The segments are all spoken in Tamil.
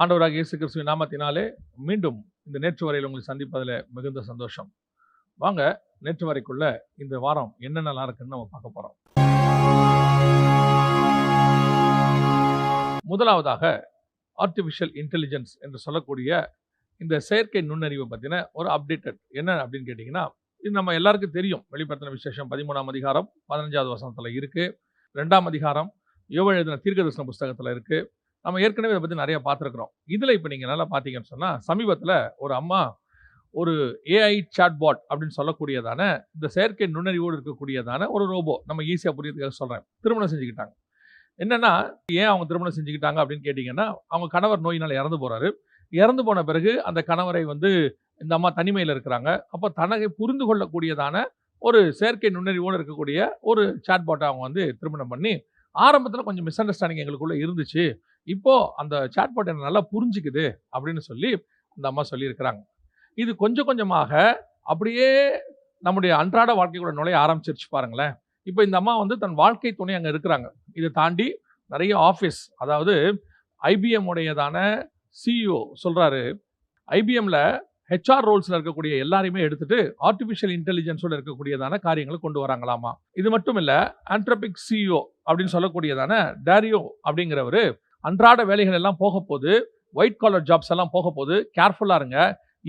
ஆண்டவராக இயேசு கிறிஸ்துவின் நாமத்தினாலே மீண்டும் இந்த நேற்று வரையில் உங்களை சந்திப்பதில் மிகுந்த சந்தோஷம். வாங்க நேற்று வரைக்குள்ள இந்த வாரம் என்னென்னலாம் இருக்குன்னு நம்ம பார்க்க போகிறோம் முதலாவதாக ஆர்டிஃபிஷியல் இன்டெலிஜென்ஸ் என்று சொல்லக்கூடிய இந்த செயற்கை நுண்ணறிவை பற்றின ஒரு அப்டேட்டட் என்ன அப்படின்னு கேட்டிங்கன்னா இது நம்ம எல்லாருக்கும் தெரியும். வெளிப்படுத்தின விசேஷம் பதிமூணாம் அதிகாரம் பதினஞ்சாவது வசனத்தில் இருக்குது ரெண்டாம் அதிகாரம் யோவ எழுதின தீர்க்கதர்சன புஸ்தகத்தில் இருக்குது நம்ம ஏற்கனவே இதை பற்றி நிறைய பார்த்துருக்குறோம். இதில் இப்போ நீங்கள் நல்லா பார்த்தீங்கன்னு சொன்னால் சமீபத்தில் ஒரு அம்மா ஒரு ஏஐ சாட்பாட் அப்படின்னு சொல்லக்கூடியதான இந்த செயற்கை நுண்ணறிவோடு இருக்கக்கூடியதான ஒரு ரோபோ நம்ம ஈஸியாக புரியறதுக்காக சொல்கிறேன் திருமணம் செஞ்சுக்கிட்டாங்க. என்னென்னா ஏன் அவங்க திருமணம் செஞ்சுக்கிட்டாங்க அப்படின்னு கேட்டிங்கன்னா அவங்க கணவர் நோயினால் இறந்து போகிறாரு இறந்து போன பிறகு அந்த கணவரை வந்து இந்த அம்மா தனிமையில் இருக்கிறாங்க. அப்போ தனக்கு புரிந்து கொள்ளக்கூடியதான ஒரு செயற்கை நுண்ணறிவோடு இருக்கக்கூடிய ஒரு சாட்பாட்டை அவங்க வந்து திருமணம் பண்ணி ஆரம்பத்தில் கொஞ்சம் மிஸ் அண்டர்ஸ்டாண்டிங் எங்களுக்குள்ளே இருந்துச்சு. இப்போ அந்த சாட்பாட் என்ன நல்லா புரிஞ்சுக்குது அப்படின்னு சொல்லி அந்த அம்மா சொல்லியிருக்கிறாங்க. இது கொஞ்சம் கொஞ்சமாக அப்படியே நம்முடைய அன்றாட வாழ்க்கைக்குள்ள நுழைய ஆரம்பிச்சிருச்சு பாருங்களேன். இப்போ இந்த அம்மா வந்து தன் வாழ்க்கை துணை அங்கே இருக்கிறாங்க. இதை தாண்டி நிறைய ஆஃபீஸ் அதாவது ஐபிஎம் உடையதான சிஇஓ சொல்கிறாரு ஐபிஎம்மில் ஹெச்ஆர் ரோல்ஸில் இருக்கக்கூடிய எல்லாரையுமே எடுத்துட்டு ஆர்டிஃபிஷியல் இன்டெலிஜென்ஸோட இருக்கக்கூடியதான காரியங்களை கொண்டு வராங்களாமா. இது மட்டும் இல்லை ஆண்ட்ரபிக் சிஇஓ அப்படின்னு சொல்லக்கூடியதான டேரியோ அப்படிங்கிறவர் அன்றாட வேலைகள் எல்லாம் போக போது ஒயிட் காலர் ஜாப்ஸ் எல்லாம் போக போது கேர்ஃபுல்லாக இருங்க.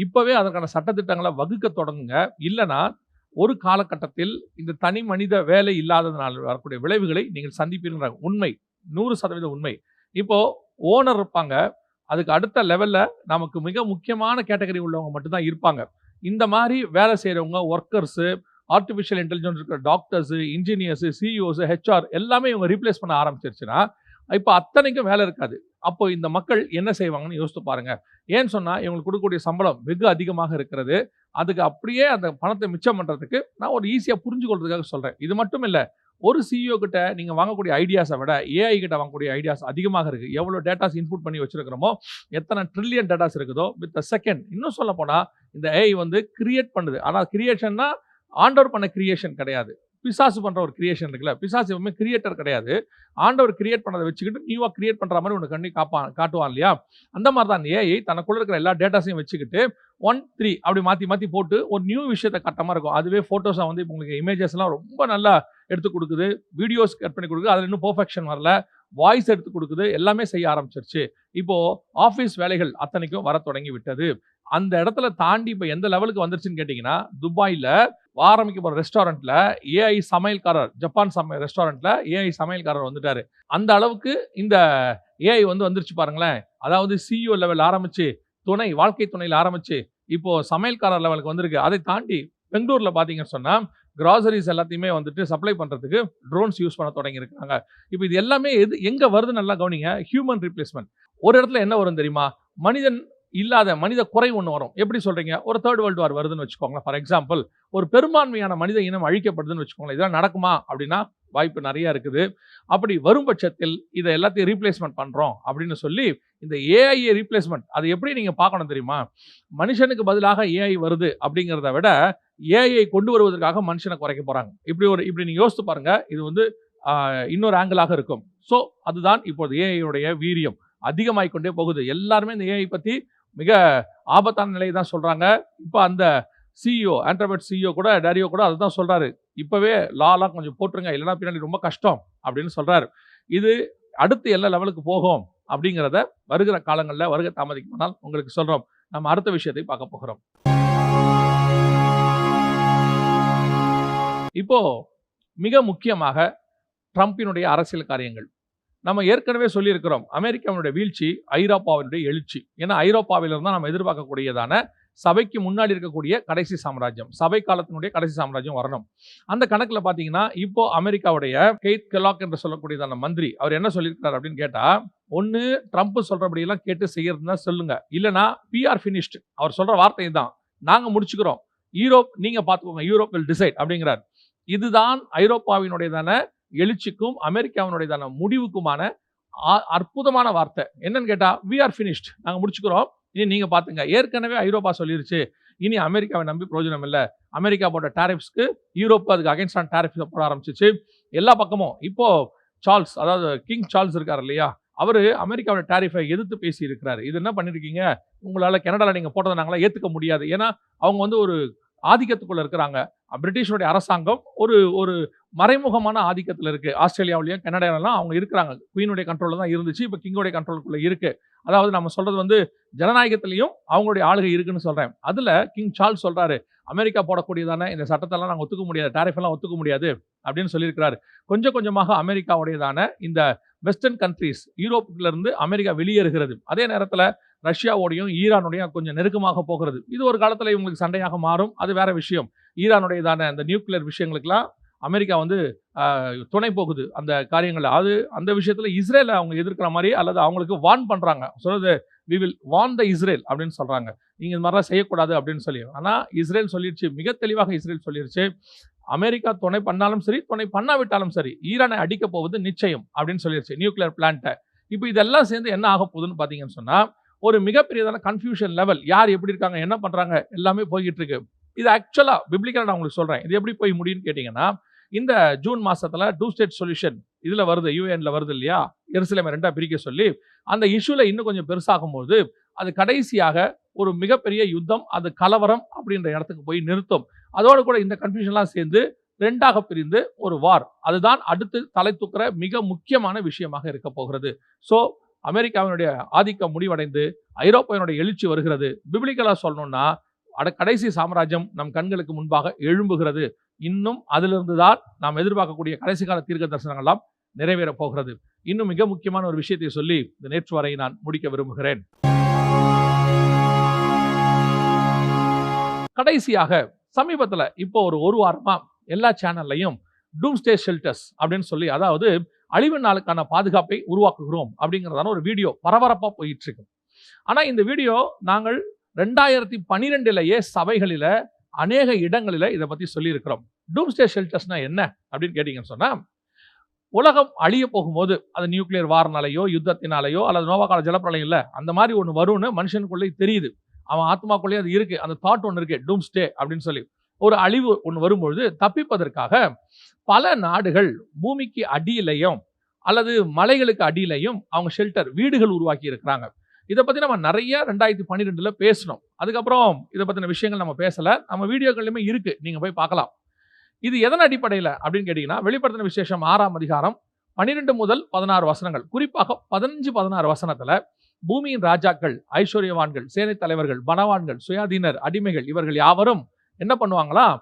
இப்போவே அதற்கான சட்டத்திட்டங்களை வகுக்க தொடங்குங்க. இல்லைன்னா ஒரு காலகட்டத்தில் இந்த தனி மனித வேலை இல்லாததுனால வரக்கூடிய விளைவுகளை நீங்கள் சந்திப்பீங்கிற உண்மை நூறு சதவீத உண்மை. இப்போது ஓனர் இருப்பாங்க. அதுக்கு அடுத்த லெவலில் நமக்கு மிக முக்கியமான கேட்டகரி உள்ளவங்க மட்டும்தான் இருப்பாங்க. இந்த மாதிரி வேலை செய்கிறவங்க ஒர்க்கர்ஸு ஆர்டிஃபிஷியல் இன்டெலிஜென்ஸ் இருக்கிற டாக்டர்ஸு இன்ஜினியர்ஸு சிஇஓஸு ஹெச்ஆர் எல்லாமே இவங்க ரீப்ளேஸ் பண்ண ஆரம்பிச்சிருச்சுன்னா இப்போ அத்தனைக்கும் வேலை இருக்காது. அப்போ இந்த மக்கள் என்ன செய்வாங்கன்னு யோசித்து பாருங்க. ஏன்னு சொன்னால் இவங்களுக்கு கொடுக்கக்கூடிய சம்பளம் வெகு அதிகமாக இருக்கிறது. அதுக்கு அப்படியே அந்த பணத்தை மிச்சம் பண்ணுறதுக்கு நான் ஒரு ஈஸியாக புரிஞ்சு கொள்றதுக்காக சொல்கிறேன் இது மட்டும் இல்லை ஒரு சிஇஓ கிட்ட நீங்கள் வாங்கக்கூடிய ஐடியாஸை விட ஏஐ கிட்ட வாங்கக்கூடிய ஐடியாஸ் அதிகமாக இருக்குது எவ்வளோ டேட்டாஸ் இன்புட் பண்ணி வச்சுருக்கிறோமோ எத்தனை ட்ரில்லியன் டேட்டாஸ் இருக்குதோ வித் அ செகண்ட் இன்னும் சொல்ல போனால் இந்த ஏஐ வந்து கிரியேட் பண்ணுது. ஆனால் கிரியேஷன்னா ஆண்டவர் பண்ண கிரியேஷன் கிடையாது. பிசாசு பண்ணுற ஒரு கிரியேஷன் இருக்குல்ல. பிசாசு எப்பவுமே கிரியேட்டர் கிடையாது. ஆண்டவர் கிரியேட் பண்ணதை வச்சுக்கிட்டு நியூவாக கிரியேட் பண்ணுற மாதிரி ஒன்று கண்ணி காப்பான் காட்டுவான் இல்லையா? அந்த மாதிரி தான் ஏஐ தனக்குள்ள இருக்கிற எல்லா டேட்டாஸையும் வச்சுக்கிட்டு ஒன் த்ரீ அப்படி மாற்றி மாற்றி போட்டு ஒரு நியூ விஷயத்தை கட்டமாக இருக்கும். அதுவே ஃபோட்டோஸை வந்து இப்போ உங்களுக்கு இமேஜஸ்லாம் ரொம்ப நல்லா எடுத்து கொடுக்குது. வீடியோஸ் கட் பண்ணி கொடுக்குது. அதில் இன்னும் பர்ஃபெக்ஷன் வரல. வாய்ஸ் எடுத்து கொடுக்குது. எல்லாமே செய்ய ஆரம்பிச்சிருச்சு. இப்போது ஆஃபீஸ் வேலைகள் அத்தனைக்கும் வர தொடங்கி விட்டது. அந்த இடத்துல தாண்டி இப்போ எந்த லெவலுக்கு வந்துருச்சுன்னு கேட்டிங்கன்னா துபாயில் ஆரம்பிக்க போகிற ரெஸ்டாரண்ட்டில் ஏஐ சமையல்காரர் ஜப்பான் சமையல் ரெஸ்டாரண்ட்டில் ஏஐ சமையல்காரர் வந்துட்டாரு. அந்த அளவுக்கு இந்த ஏஐ வந்து வந்துருச்சு பாருங்களேன். அதாவது சிஇஓ லெவல் ஆரம்பிச்சு துணை வாழ்க்கை துணையில் ஆரம்பிச்சு இப்போது சமையல்காரர் லெவலுக்கு வந்திருக்கு. அதை தாண்டி பெங்களூரில் பார்த்தீங்கன்னு சொன்னால் கிராசரிஸ் எல்லாத்தையுமே வந்துட்டு சப்ளை பண்ணுறதுக்கு ட்ரோன்ஸ் யூஸ் பண்ண தொடங்கியிருக்காங்க இப்போ இது எல்லாமே எது எங்கே வருது நல்லா கவனிங்க. ஹியூமன் ரீப்ளேஸ்மெண்ட் ஒரு இடத்துல என்ன வரும் தெரியுமா? மனிதன் இல்லாத மனித குறை ஒன்று வரும். எப்படி சொல்கிறீங்க ஒரு தேர்ட் வேர்ல்டு வார் வருதுன்னு வச்சுக்கோங்களேன். ஃபார் எக்ஸாம்பிள் ஒரு பெரும்பான்மையான மனித இனம் அழிக்கப்படுதுன்னு வச்சுக்கோங்களேன். இதெல்லாம் நடக்குமா? அப்படின்னா வாய்ப்பு நிறைய இருக்குது. அப்படி வரும் பட்சத்தில் இதை எல்லாத்தையும் ரீப்ளேஸ்மெண்ட் பண்ணுறோம் அப்படின்னு சொல்லி இந்த ஏஐ ரீப்ளேஸ்மெண்ட் அது எப்படி நீங்கள் பார்க்கணும் தெரியுமா? மனுஷனுக்கு பதிலாக ஏஐ வருது அப்படிங்கிறத விட ஏஐ கொண்டு வருவதற்காக மனுஷனை குறைக்க போகிறாங்க இப்படி ஒரு இப்படி நீங்கள் யோசித்து பாருங்கள் இது வந்து இன்னொரு ஆங்கிளாக இருக்கும். ஸோ அதுதான் இப்போது ஏஐயுடைய வீரியம். அதிகமாகிக்கொண்டே போகுது. எல்லாருமே இந்த ஏஐ பற்றி மிக ஆபத்தான நிலையை தான் சொல்கிறாங்க இப்போ அந்த சிஇஓ ஆண்ட்ரபெட் சிஇஓ கூட டேரியோ கூட அதை தான் சொல்கிறாரு இப்போவே லாலாம் கொஞ்சம் போட்டுருங்க இல்லைன்னா பின்னாடி ரொம்ப கஷ்டம் அப்படின்னு சொல்கிறாரு இது அடுத்து எல்லா லெவலுக்கு போகும் அப்படிங்கிறத வருகிற காலங்களில் வருகை தாமதிக்குமானால் உங்களுக்கு சொல்கிறோம் நம்ம அடுத்த விஷயத்தை பார்க்க போகிறோம். இப்போ மிக முக்கியமாக ட்ரம்பினுடைய அரசியல் காரியங்கள். நம்ம ஏற்கனவே சொல்லியிருக்கிறோம் அமெரிக்காவினுடைய வீழ்ச்சி ஐரோப்பாவினுடைய எழுச்சி. ஏன்னா ஐரோப்பாவிலிருந்து தான் நம்ம எதிர்பார்க்கக்கூடியதான சபைக்கு முன்னாடி இருக்கக்கூடிய கடைசி சாம்ராஜ்யம் சபை காலத்தினுடைய கடைசி சாம்ராஜ்யம் வரணும். அந்த கணக்கில் பார்த்தீங்கன்னா இப்போ அமெரிக்காவுடைய கெய்த் கெலாக் என்று சொல்லக்கூடியதான மந்திரி அவர் என்ன சொல்லியிருக்கிறார் அப்படின்னு கேட்டால் ஒன்று ட்ரம்ப் சொல்கிறபடியெல்லாம் கேட்டு செய்யறதுன்னா சொல்லுங்க. இல்லைன்னா பிஆர் ஃபினிஷ்டு அவர் சொல்கிற வார்த்தை தான் நாங்கள் முடிச்சுக்கிறோம். யூரோப் நீங்கள் பார்த்துக்கோங்க யூரோப் வில் டிசைட் அப்படிங்கிறார். இதுதான் ஐரோப்பாவினுடையதான எழுச்சிக்கும் அமெரிக்காவினுடையதான முடிவுக்குமான அற்புதமான வார்த்தை. என்னன்னு கேட்டால் வி ஆர் ஃபினிஷ்ட் நாங்கள் முடிச்சுக்கிறோம். இனி நீங்கள் பார்த்துங்க ஏற்கனவே ஐரோப்பா சொல்லிருச்சு. இனி அமெரிக்காவை நம்பி பிரயோஜனம் இல்லை. அமெரிக்கா போட்ட டேரிஃப்ஸ்க்கு யூரோப் அதுக்கு அகேன்ஸ்டான டேரிஃப்ஸை போட ஆரம்பிச்சிச்சு. எல்லா பக்கமும். இப்போது சார்ல்ஸ் அதாவது கிங் சார்ல்ஸ் இருக்கார் இல்லையா? அவர் அமெரிக்காவோட டேரிஃபை எதிர்த்து பேசி இருக்கிறாரு இது என்ன பண்ணியிருக்கீங்க உங்களால் கனடாவில் நீங்கள் போட்டதை நாங்களாம் ஏற்றுக்க முடியாது. ஏன்னா அவங்க வந்து ஒரு ஆதிக்கத்துக்குள்ளே இருக்கிறாங்க. பிரிட்டிஷோடைய அரசாங்கம் ஒரு ஒரு மறைமுகமான ஆதிக்கத்தில் இருக்குது ஆஸ்திரேலியாவிலையும் கனடாவிலாம் அவங்க இருக்கிறாங்க. குயினுடைய கண்ட்ரோலில் தான் இருந்துச்சு. இப்போ கிங்கோடைய கண்ட்ரோலுக்குள்ளே இருக்குது அதாவது நம்ம சொல்கிறது வந்து ஜனநாயகத்திலையும் அவங்களுடைய ஆளுகை இருக்குன்னு சொல்கிறேன் அதில் கிங் சார்ல்ஸ் சொல்கிறாரு அமெரிக்கா போடக்கூடியதான இந்த சட்டத்தெல்லாம் நாங்கள் ஒத்துக்க முடியாது. டேரிஃபெல்லாம் ஒத்துக்க முடியாது. அப்படின்னு சொல்லியிருக்கிறாரு. கொஞ்சம் கொஞ்சமாக அமெரிக்காவுடையதான இந்த வெஸ்டர்ன் கண்ட்ரீஸ் யூரோப்புலேருந்து அமெரிக்கா வெளியேறுகிறது. அதே நேரத்தில் ரஷ்யாவோடையும் ஈரானோடையும் கொஞ்சம் நெருக்கமாக போகிறது. இது ஒரு காலத்தில் இவங்களுக்கு சண்டையாக மாறும். அது வேற விஷயம். ஈரானுடையதான அந்த நியூக்ளியர் விஷயங்களுக்கெல்லாம் அமெரிக்கா வந்து துணை போகுது அந்த காரியங்கள் அது அந்த விஷயத்தில் இஸ்ரேலை அவங்க எதிர்க்கிற மாதிரி அல்லது அவங்களுக்கு வார்ன் பண்ணுறாங்க சொல்கிறது we will want the Israel அப்படின்னு சொல்கிறாங்க நீங்கள் இந்த மாதிரிலாம் செய்யக்கூடாது அப்படின்னு சொல்லி. ஆனால் இஸ்ரேல் சொல்லிடுச்சு மிக தெளிவாக இஸ்ரேல் சொல்லிடுச்சு அமெரிக்கா துணை பண்ணாலும் சரி துணை பண்ணாவிட்டாலும் சரி ஈரானை அடிக்க போவது நிச்சயம் அப்படின்னு சொல்லிடுச்சு நியூக்ளியர் பிளான்ட்டை இப்போ இதெல்லாம் சேர்ந்து என்ன ஆக போகுதுன்னு பார்த்தீங்கன்னு சொன்னால் ஒரு மிகப்பெரியதான கன்ஃபியூஷன் லெவல் யார் எப்படி இருக்காங்க என்ன பண்ணுறாங்க எல்லாமே போய்கிட்டு இருக்கு இது ஆக்சுவலாக பிப்ளிக்கலாக நான் உங்களுக்கு சொல்கிறேன் இது எப்படி போய் முடியும்னு கேட்டிங்கன்னா இந்த ஜூன் மாதத்தில் டூ ஸ்டேட் சொல்யூஷன் இதில் வருது யூஎன்ல வருது இல்லையா? எருசலேமை ரெண்டாக பிரிக்க சொல்லி அந்த இஷ்யூல இன்னும் கொஞ்சம் பெருசாகும் போது அது கடைசியாக ஒரு மிகப்பெரிய யுத்தம் அது கலவரம் அப்படின்ற இடத்துக்கு போய் நிறுத்தும். அதோடு கூட இந்த கன்ஃபியூஷன்லாம் சேர்ந்து ரெண்டாக பிரிந்து ஒரு வார் அதுதான் அடுத்து தலை தூக்குற மிக முக்கியமான விஷயமாக இருக்க போகிறது. ஸோ அமெரிக்காவினுடைய ஆதிக்கம் முடிவடைந்து ஐரோப்பாவினுடைய எழுச்சி வருகிறது. பிப்ளிக்கலா சொல்லணும்னா அட கடைசி சாம்ராஜ்யம் நம் கண்களுக்கு முன்பாக எழும்புகிறது. இன்னும் அதிலிருந்து தான் நாம் எதிர்பார்க்கக்கூடிய கடைசி கால தீர்க்க தரிசனங்கள்லாம் நிறைவேறப் போகிறது. இன்னும் மிக முக்கியமான ஒரு விஷயத்தை சொல்லி இந்த நேற்று வரை நான் முடிக்க விரும்புகிறேன். கடைசியாக சமீபத்தில் இப்போ ஒரு ஒரு வாரமாக எல்லா சேனல்லையும் டூம்ஸ்டே ஷெல்டர்ஸ் அப்படின்னு சொல்லி அதாவது அழிவு நாளுக்கான பாதுகாப்பை உருவாக்குகிறோம் அப்படிங்கிறதான ஒரு வீடியோ பரபரப்பாக போயிட்டு இருக்கு இந்த வீடியோ நாங்கள் ரெண்டாயிரத்தி பனிரெண்டுலயே சபைகளில் அநேக இடங்களில் இதை பற்றி சொல்லியிருக்கிறோம். டூம்ஸ்டே ஷெல்டர்ஸ்னா என்ன அப்படின்னு கேட்டீங்கன்னு சொன்னால் உலகம் அழிய போகும்போது அது நியூக்ளியர் வார்னாலேயோ யுத்தத்தினாலேயோ அல்லது நோவாக்கால ஜலப்பிரளயம் இல்லை அந்த மாதிரி ஒன்று வரும்னு மனுஷனுக்குள்ளே தெரியுது. அவன் ஆத்மாக்குள்ளேயே அது இருக்கு. அந்த தாட் ஒன்று இருக்கு. டூம்ஸ்டே அப்படின்னு சொல்லி. ஒரு அழிவு ஒன்று வரும்பொழுது தப்பிப்பதற்காக பல நாடுகள் பூமிக்கு அடியிலையும் அல்லது மலைகளுக்கு அடியிலையும் அவங்க ஷெல்டர் வீடுகள் உருவாக்கி இருக்கிறாங்க. இதை பற்றி நம்ம நிறைய ரெண்டாயிரத்தி பன்னிரெண்டில் பேசணும் அதுக்கப்புறம் இதை பற்றின விஷயங்கள் நம்ம பேசலை. நம்ம வீடியோக்கள்லையுமே இருக்குது நீங்கள் போய் பார்க்கலாம். இது எதன் அடிப்படையில் அப்படின்னு கேட்டிங்கன்னா வெளிப்படுத்தின விசேஷம் ஆறாம் அதிகாரம் பன்னிரெண்டு முதல் பதினாறு வசனங்கள். குறிப்பாக பதினஞ்சு பதினாறு வசனத்தில் பூமியின் ராஜாக்கள் ஐஸ்வர்யவான்கள் சேனை தலைவர்கள் பணவான்கள் சுயாதீனர் அடிமைகள் இவர்கள் யாவரும் என்ன பண்ணுவாங்களா?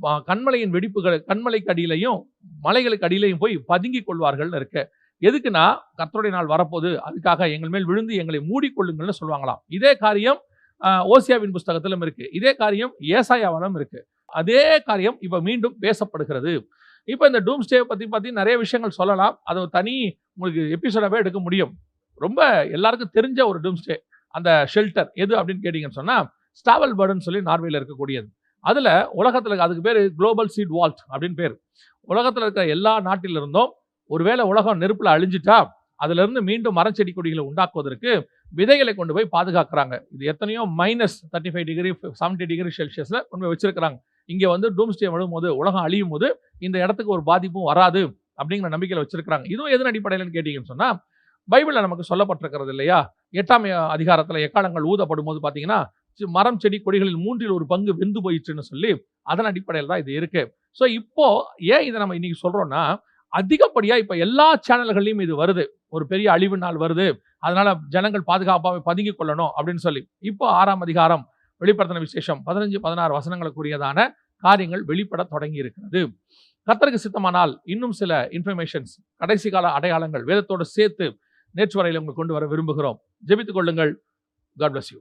ப- கண்மலையின் வெடிப்புகள் கண்மலைக்கு அடியிலையும் மலைகளுக்கு அடியிலையும் போய் பதுங்கி கொள்வார்கள்னு இருக்கு. எதுக்குன்னா கத்தருடைய நாள் வரப்போகுது. அதுக்காக எங்கள் மேல் விழுந்து எங்களை மூடிக்கொள்ளுங்கள்னு சொல்லுவாங்களாம். இதே காரியம் ஓசியாவின் புஸ்தகத்திலும் இருக்கு. இதே காரியம் ஏசாயாவிலும் இருக்கு. அதே காரியம் இப்போ மீண்டும் பேசப்படுகிறது. இப்போ இந்த டூம்ஸ்டே பற்றி பற்றி நிறைய விஷயங்கள் சொல்லலாம். அது தனி உங்களுக்கு எபிசோடாகவே எடுக்க முடியும். ரொம்ப எல்லாருக்கும் தெரிஞ்ச ஒரு டூம்ஸ்டே அந்த ஷெல்டர் எது அப்படின்னு கேட்டிங்கன்னு சொன்னால் ஸ்டாவல் பேர்டுன்னு சொல்லி நார்வேல இருக்கக்கூடியது. அதில் உலகத்தில் இருக்க- அதுக்கு பேர் குளோபல் சீட் வால்ட் அப்படின்னு பேர். உலகத்தில் இருக்கிற எல்லா நாட்டிலிருந்தும் ஒருவேளை உலகம் நெருப்பில் அழிஞ்சிட்டா அதுலேருந்து மீண்டும் மரச்செடி கொடிகளை உண்டாக்குவதற்கு விதைகளை கொண்டு போய் பாதுகாக்கிறாங்க. இது எத்தனையோ minus thirty five degree seventy degree செல்சியஸில் கொண்டு போய் வச்சிருக்கிறாங்க. இங்கே வந்து டூம்ஸ்டே விழும்போது உலகம் அழியும் போது இந்த இடத்துக்கு ஒரு பாதிப்பும் வராது அப்படிங்கிற நம்பிக்கையில் வச்சிருக்கிறாங்க. இதுவும் எதன் அடிப்படையில்னு கேட்டிங்கன்னு சொன்னால் பைபிளில் நமக்கு சொல்லப்பட்டிருக்கிறது இல்லையா? எட்டாம் அதிகாரத்தில் எக்காலங்கள் ஊதப்படும் போது பார்த்தீங்கன்னா மரம் செடி கொடிகளில் மூன்றில் ஒரு பங்கு வெந்து போயிடுச்சுன்னு சொல்லி அதன் அடிப்படையில் தான் இது இருக்கு. ஸோ இப்போ ஏன் இதை நம்ம இன்னைக்கு சொல்றோம்னா அதிகப்படியாக இப்போ எல்லா சேனல்கள்லையும் இது வருது. ஒரு பெரிய அழிவு நாள் வருது. அதனால ஜனங்கள் பாதுகாப்பாக பதுங்கிக் கொள்ளணும் அப்படின்னு சொல்லி. இப்போ ஆறாம் அதிகாரம் வெளிப்படுத்தின விசேஷம் பதினஞ்சு பதினாறு வசனங்களுக்குரியதான காரியங்கள் வெளிப்பட தொடங்கி இருக்கிறது கர்த்தருக்கு சித்தமானால் இன்னும் சில இன்ஃபர்மேஷன்ஸ் கடைசி கால அடையாளங்கள் வேதத்தோடு சேர்த்து நேற்று வரையில் உங்களுக்கு கொண்டு வர விரும்புகிறோம். ஜெபித்துக் கொள்ளுங்கள். God bless you